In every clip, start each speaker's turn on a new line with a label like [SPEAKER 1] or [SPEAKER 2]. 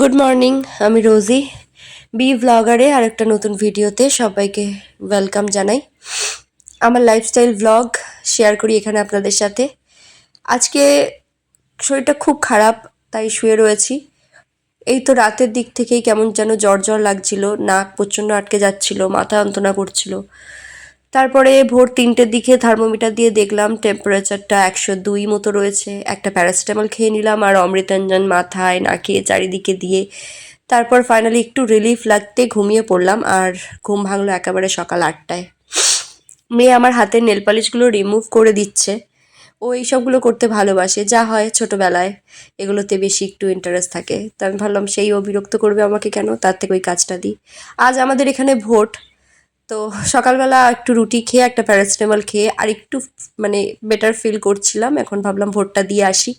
[SPEAKER 1] Good morning আমি রোজি। B ভ্লগারে আর একটা নতুন ভিডিওতে সবাইকে ওয়েলকাম জানাই। আমার লাইফস্টাইল ভ্লগ শেয়ার করি এখানে আপনাদের সাথে। আজকে শরীরটা খুব খারাপ, তাই শুয়ে রয়েছি। এই তো রাতের দিক থেকেই কেমন যেন জ্বর জ্বর লাগছিল, নাক প্রচণ্ড আটকে যাচ্ছিল, মাথা যন্ত্রণা করছিল। তারপরে ভোর তিনটের দিকে থার্মোমিটার দিয়ে দেখলাম টেম্পারেচারটা একশো দুই মতো রয়েছে। একটা প্যারাসিটামল খেয়ে নিলাম আর অমৃতাঞ্জন মাথায়, নাকে, চারিদিকে দিয়ে। তারপর ফাইনালি একটু রিলিফ লাগতে ঘুমিয়ে পড়লাম আর ঘুম ভাঙলো একেবারে সকাল আটটায়। মেয়ে আমার হাতের নেল পালিশগুলো রিমুভ করে দিচ্ছে। ও এইসবগুলো করতে ভালোবাসে, যা হয় ছোটোবেলায়। এগুলোতে বেশি একটু ইন্টারেস্ট থাকে। তো আমি ভাবলাম, সেই ও বিরক্ত করবে আমাকে কেন? তার থেকে ওই কাজটা দিই। আজ আমাদের এখানে ভোট। তো সকালবেলা একটু রুটি খেয়ে, একটা প্যারাসিটামল খেয়ে আর একটু মানে বেটার ফিল করছিলাম। এখন ভাবলাম ভোটটা দিয়ে আসি।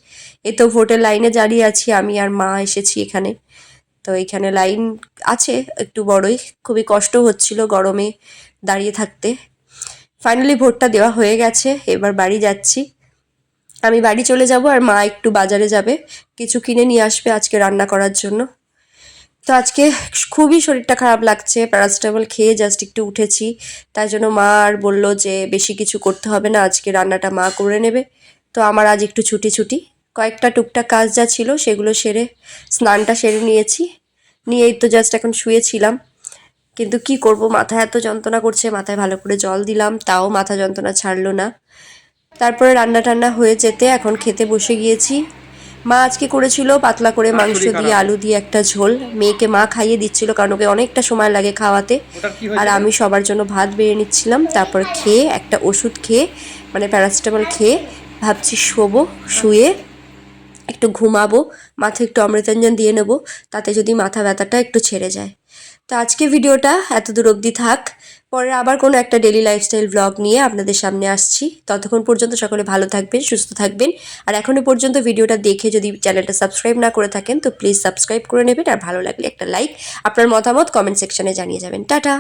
[SPEAKER 1] এ তো ভোটের লাইনে দাঁড়িয়ে আছি, আমি আর মা এসেছি এখানে। তো এখানে লাইন আছে, একটু বড়ই। খুবই কষ্ট হচ্ছিল গরমে দাঁড়িয়ে থাকতে। ফাইনালি ভোটটা দেওয়া হয়ে গেছে, এবার বাড়ি যাচ্ছি। আমি বাড়ি চলে যাব আর মা একটু বাজারে যাবে। কিছু কিনে নিয়ে আসবে আজকে রান্না করার জন্য। তো আজকে খুবই শরীরটা খারাপ লাগছে প্যারাসিটামল খেয়ে জাস্ট একটু উঠেছি। তাই জন্য মা আর বলল যে বেশি কিছু করতে হবে না, আজকে রান্নাটা মা করে নেবে। তো আমার আজ একটু ছুটি ছুটি। কয়েকটা টুকটাক কাজ যা ছিল সেগুলো সেরে স্নানটা সেরে নিয়েছি। নিয়েই তো জাস্ট এখন শুয়েছিলাম। কিন্তু কি করব মাথা এত যন্ত্রণা করছে, মাথায় ভালো করে জল দিলাম, তাও মাথা যন্ত্রণা ছাড়লো না। তারপরে রান্না টান্না হয়ে যেতে এখন খেতে বসে গিয়েছি। মা আজকে করেছিল পাতলা করে মাংস দিয়ে আলু দিয়ে একটা ঝোল। মেয়েকে মা খাইয়ে দিচ্ছিল কারণ ওকে অনেকটা সময় লাগে খাওয়াতে। আর আমি সবার জন্য ভাত বেড়ে নিচ্ছিলাম তারপর খেয়ে একটা ওষুধ খেয়ে মানে প্যারাসিটামল খেয়ে ভাবছি শোবো শুয়ে একটু ঘুমাবো মাথায় একটু অমৃতাঞ্জন দিয়ে নেব তাতে যদি মাথা ব্যথাটা একটু ছেড়ে যায়। তো আজকে ভিডিওটা এত দূর অবধি থাক। পরে আবার কোনো একটা ডেলি লাইফস্টাইল ব্লগ নিয়ে আপনাদের সামনে আসছি। ততক্ষণ পর্যন্ত সকলে ভালো থাকবেন, সুস্থ থাকবেন। আর এখনও পর্যন্ত ভিডিওটা দেখে যদি চ্যানেলটা সাবস্ক্রাইব না করে থাকেন, তো প্লিজ সাবস্ক্রাইব করে নেবেন। আর ভালো লাগলে একটা লাইক আপনার মতামত কমেন্ট সেকশানে জানিয়ে যাবেন। টাটা!